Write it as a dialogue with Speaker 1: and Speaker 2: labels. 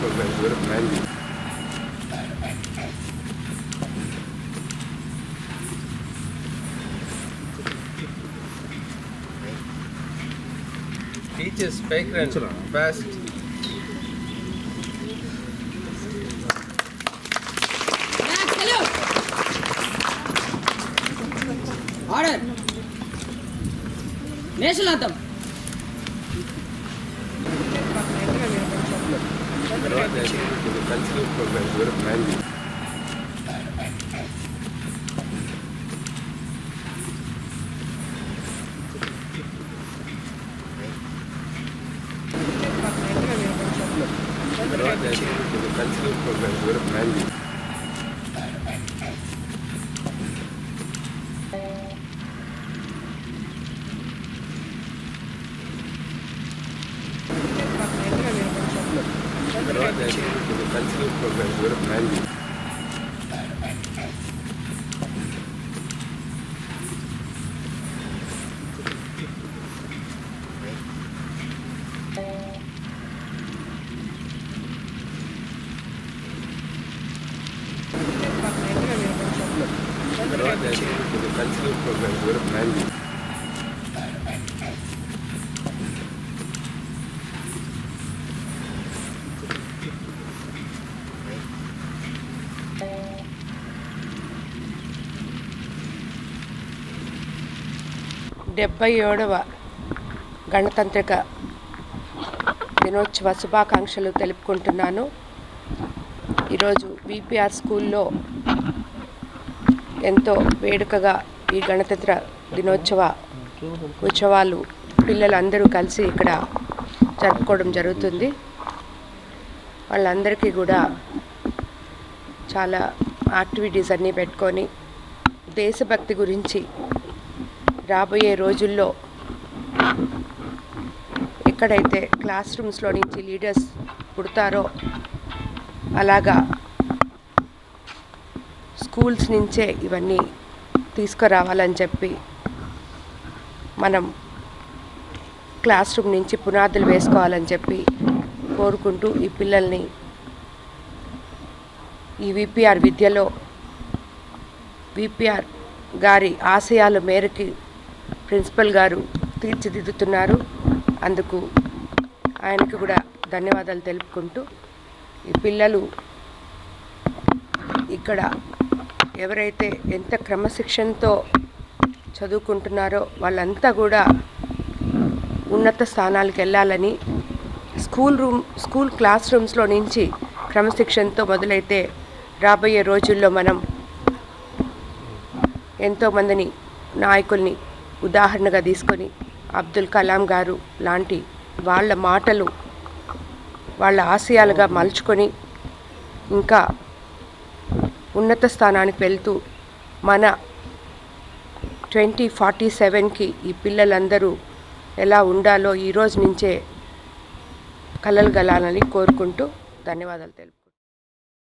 Speaker 1: Programme
Speaker 2: కూడా plan చేసి
Speaker 1: teachers ఫైక్ రన్ బెస్ట్ నేషనల్ అంతం God has given to the cultural to the. తర్వాత కల్చరల్ ప్రోగ్రామ్స్ కూడా ప్లాన్ చేసి తర్వాత కల్చరల్ ప్రోగ్రామ్స్ కూడా ప్లాన్ చేసి
Speaker 3: డెబ్బై ఏడవ గణతంత్రిక దినోత్సవ శుభాకాంక్షలు తెలుపుకుంటున్నాను. ఈరోజు విపిఆర్ స్కూల్లో ఎంతో వేడుకగా ఈ గణతంత్ర దినోత్సవ ఉత్సవాలు పిల్లలందరూ కలిసి ఇక్కడ జరుపుకోవడం జరుగుతుంది. వాళ్ళందరికీ కూడా చాలా యాక్టివిటీస్ అన్నీ పెట్టుకొని దేశభక్తి గురించి రాబోయే రోజుల్లో ఎక్కడైతే క్లాస్ రూమ్స్లో నుంచి లీడర్స్ పుడతారో అలాగా స్కూల్స్ నుంచే ఇవన్నీ తీసుకురావాలని చెప్పి మనం క్లాస్ రూమ్ నుంచి పునాదులు వేసుకోవాలని చెప్పి కోరుకుంటూ ఈ పిల్లల్ని ఈ విపిఆర్ విద్యలో విపిఆర్ గారి ఆశయాల మేరకి ప్రిన్సిపల్ గారు తీర్చిదిద్దుతున్నారు. అందుకు ఆయనకు కూడా ధన్యవాదాలు తెలుపుకుంటూ ఈ పిల్లలు ఇక్కడ ఎవరైతే ఎంత క్రమశిక్షణతో చదువుకుంటున్నారో వాళ్ళంతా కూడా ఉన్నత స్థానాలకు వెళ్ళాలని స్కూల్ రూమ్ స్కూల్ క్లాస్ రూమ్స్లో నుంచి క్రమశిక్షణతో మొదలైతే రాబోయే రోజుల్లో మనం ఎంతోమందిని నాయకుల్ని ఉదాహరణగా తీసుకొని అబ్దుల్ కలాం గారు లాంటి వాళ్ళ మాటలు వాళ్ళ ఆశయాలుగా మలుచుకొని ఇంకా ఉన్నత స్థానానికి వెళ్తూ మన ట్వంటీ ఫార్టీ సెవెన్కి ఈ పిల్లలందరూ ఎలా ఉండాలో ఈరోజు నుంచే కలలు గలాలని కోరుకుంటూ ధన్యవాదాలు తెలుపు